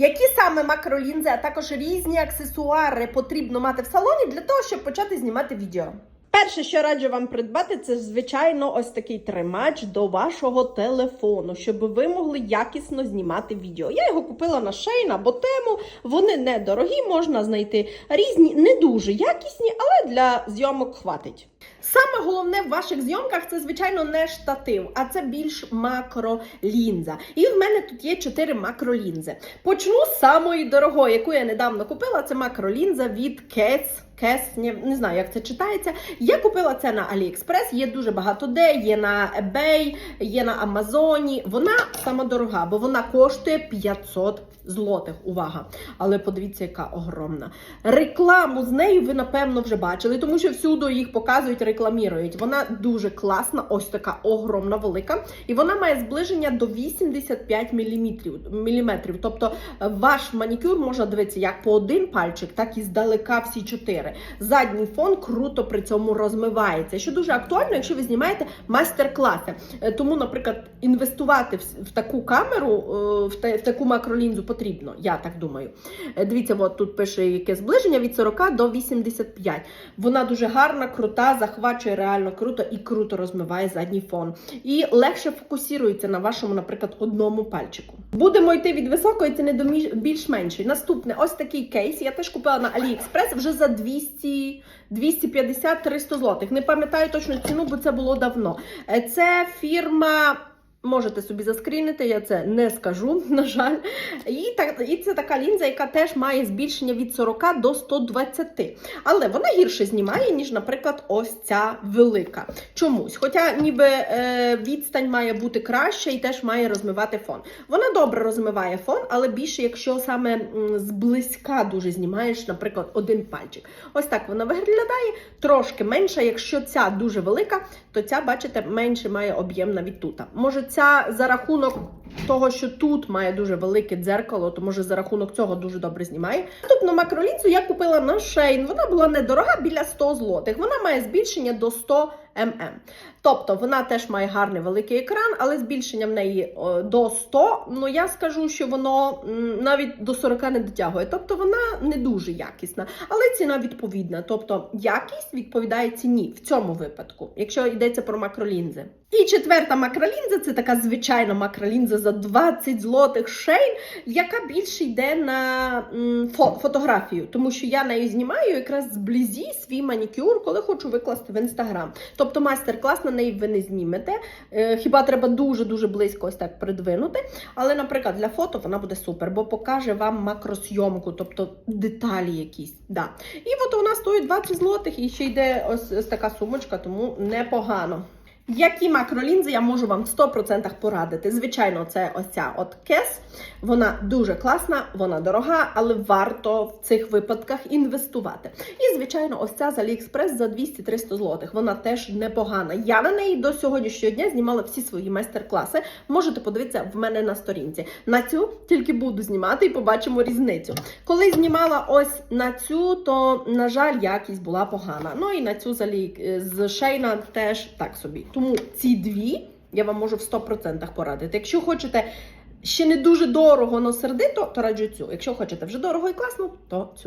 Які саме макролінзи, а також різні аксесуари потрібно мати в салоні для того, щоб почати знімати відео? Перше, що раджу вам придбати, це звичайно ось такий тримач до вашого телефону, щоб ви могли якісно знімати відео. Я його купила на Shein або тему. Вони недорогі, можна знайти різні, не дуже якісні, але для зйомок хватить. Саме головне в ваших зйомках це, звичайно, не штатив, а це більш макролінза. І в мене тут є 4 макролінзи. Почну з самої дорогої, яку я недавно купила. Це макролінза від. Кес, не, не знаю, як це читається. Я купила це на AliExpress, є дуже багато де, є на eBay, є на Амазоні. Вона сама дорога, бо вона коштує 500 злотих. Увага! Але подивіться, яка огромна. Рекламу з нею ви, напевно, вже бачили, тому що всюди їх показують, рекламірують. Вона дуже класна, ось така огромна, велика. І вона має зближення до 85 міліметрів. Тобто е, ваш манікюр можна дивитися як по один пальчик, так і здалека всі чотири. Задній фон круто при цьому розмивається. Що дуже актуально, якщо ви знімаєте майстер-класи. Е, Тому, наприклад, інвестувати в, таку камеру, е, в, та- в таку макролінзу потрібно, я так думаю. Е, Дивіться, от тут пише яке зближення від 40 до 85. Вона дуже гарна, крута, захвачує реально круто і круто розмиває задній фон. І легше фокусується на вашому, наприклад, одному пальчику. Будемо йти від високої ціни до більш-меншої. Наступне ось такий кейс. Я теж купила на AliExpress вже за 200, 250-300 злотих. Не пам'ятаю точно ціну, бо це було давно. Е, Це фірма. Можете собі заскрінити, я це не скажу, на жаль. І, так, і це така лінза, яка теж має збільшення від 40 до 120. Але вона гірше знімає, ніж, наприклад, ось ця велика. Чомусь. Хоча ніби е, відстань має бути краща і теж має розмивати фон. Вона добре розмиває фон, але більше, якщо саме зблизька дуже знімаєш, наприклад, один пальчик. Ось так вона виглядає, трошки менша. Якщо ця дуже велика, то ця, бачите, менше має об'єм навіть тут. Може, ця за рахунок того, що тут має дуже велике дзеркало, то може за рахунок цього дуже добре знімає. Наступну макролінзу я купила на Shein. Вона була недорога біля 100 злотих. Вона має збільшення до 100 мм. Тобто вона теж має гарний великий екран, але збільшення в неї до 100, ну я скажу, що воно навіть до 40 не дотягує. Тобто вона не дуже якісна, але ціна відповідна. Тобто якість відповідає ціні в цьому випадку, якщо йдеться про макролінзи. І четверта макролінза це така звичайна макролінза за 20 злотих шейн, яка більше йде на фо- фотографію, тому що я нею знімаю якраз зблизі свій манікюр, коли хочу викласти в інстаграм. Майстер-клас на неї ви не знімете. Е, Хіба треба дуже-дуже близько ось так придвинути. Але, наприклад, для фото вона буде супер, бо покаже вам макросйомку, тобто деталі якісь. Да. І от вона стоїть 20 злотих і ще йде ось, ось така сумочка, тому непогано. Які макролінзи я можу вам 100% порадити? Звичайно, це ось ця от кес. Вона дуже класна, вона дорога, але варто в цих випадках інвестувати. І, звичайно, ось ця з AliExpress за 200-300 злотих. Вона теж непогана. Я на неї до сьогоднішнього дня знімала всі свої майстер-класи. Можете подивитися в мене на сторінці. На цю тільки буду знімати і побачимо різницю. Коли знімала ось на цю, то, на жаль, якість була погана. Ну і на цю з Шейна теж так собі. Тому ці дві я вам можу в 100% порадити. Якщо хочете ще не дуже дорого, но сердито, то раджу цю. Якщо хочете вже дорого і класно, то цю.